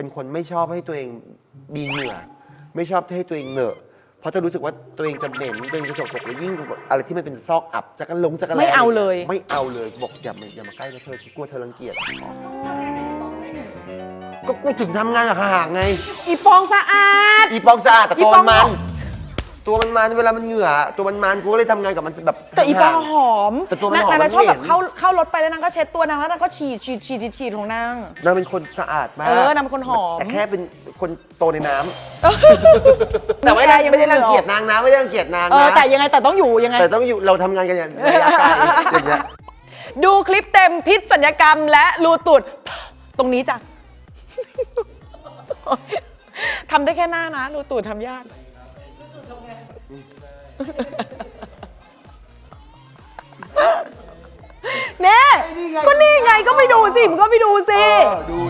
เป็นคนไม่ชอบให้ตัวเองมีเหงื่อ ไม่ชอบให้ตัวเองเหนอะเพราะจะรู้สึกว่าตัวเองจะเหม็นตัวเองจะสกปรกแล้วยิ่งอะไรที่มันเป็นซอกอับจะกันลงจะกันไม่เอาเลย ไม่เอาเลยบอกอย่ามาอย่ามาใกล้นะเธอฉันกลัวเธอรังเกียจก็กูถึงทำงานกับห่างไง อีปองสะอาด อีปองสะอาดแต่อีตัวปมัอนงมัน ตัวมันมันเวลามันเหงื่อ ตัวมันมันกูก็เลยทำงานกับมันแบบแต่อีปองห่าง หอมแต่ตัวมันหอมนางมันชอบแบบเหม็น เข้าเข้ารถไปแล้วนางก็เช็ดตัวนางแล้วนางก็ฉีดฉีดฉีดฉีดฉีดของนาง นางเป็นคนสะอาดมากเออนางเป็นคนหอมแต่แค่เป็นคนโตในน้ำแต่ไม่ได้ยังไม่ได้ไม่รังเหรอเกียจนางนะไม่ได้รังเกียจนางเออนะแต่ยังไงแต่ต้องอยู่ยังไง แต่ต้องอยู่เราทำงานกันอย่างระยะไกลอย่างเงี้ยดูคลิปเต็มพิษสัญญกรรมและรูตุด ตรงนี้จ้ะทำได้แค่หน้านะรูตูดทำยาก เน่ก็นี่ไงก็ไปดูสิมึงก็ไปดูสิ เออดูสิ